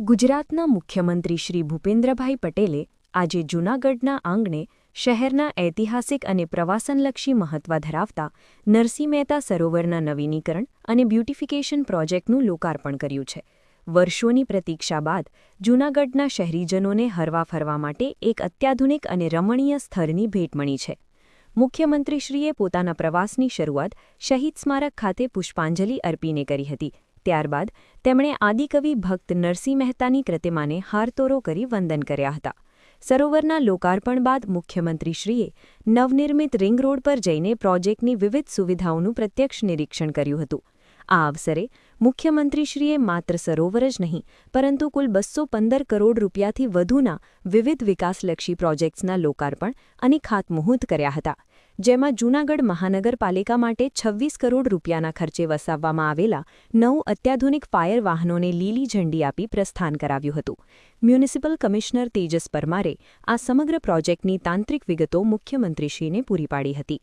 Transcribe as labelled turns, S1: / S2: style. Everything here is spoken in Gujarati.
S1: ગુજરાતના મુખ્યમંત્રી શ્રી ભૂપેન્દ્રભાઈ પટેલે આજે જૂનાગઢના આંગણે શહેરના ઐતિહાસિક અને પ્રવાસનલક્ષી મહત્વ ધરાવતા નરસિંહ મહેતા સરોવરના નવીનીકરણ અને બ્યુટિફિકેશન પ્રોજેક્ટનું લોકાર્પણ કર્યું છે. વર્ષોની પ્રતીક્ષા બાદ જૂનાગઢના શહેરીજનોને હરવા ફરવા માટે એક અત્યાધુનિક અને રમણીય સ્થળની ભેટ મળી છે. મુખ્યમંત્રીશ્રીએ પોતાના પ્રવાસની શરૂઆત શહીદ સ્મારક ખાતે પુષ્પાંજલિ અર્પીને કરી હતી ત્યારબાદ તેમણે આદિકવિ ભક્ત નરસિંહ મહેતાની પ્રતિમાને હારતોરો કરી વંદન કર્યા હતા. સરોવરના લોકાર્પણ બાદ મુખ્યમંત્રીશ્રીએ નવનિર્મિત રિંગ રોડ પર જઈને પ્રોજેક્ટની વિવિધ સુવિધાઓનું પ્રત્યક્ષ નિરીક્ષણ કર્યું હતું. આ અવસરે મુખ્યમંત્રીશ્રીએ માત્ર સરોવર જ નહીં, પરંતુ કુલ બસો પંદર કરોડ રૂપિયાથી વધુના વિવિધ વિકાસલક્ષી પ્રોજેક્ટ્સના લોકાર્પણ અને ખાતમુહૂર્ત કર્યા હતા. જેમાં જૂનાગઢ મહાનગરપાલિકા માટે છવ્વીસ કરોડ રૂપિયાના ખર્ચે વસાવવામાં આવેલા નવ અત્યાધુનિક ફાયર વાહનોને લીલી ઝંડી આપી પ્રસ્થાન કરાવ્યું હતું. મ્યુનિસિપલ કમિશનર તેજસ પરમારે આ સમગ્ર પ્રોજેક્ટની તાંત્રિક વિગતો મુખ્યમંત્રીશ્રીને પૂરી પાડી હતી.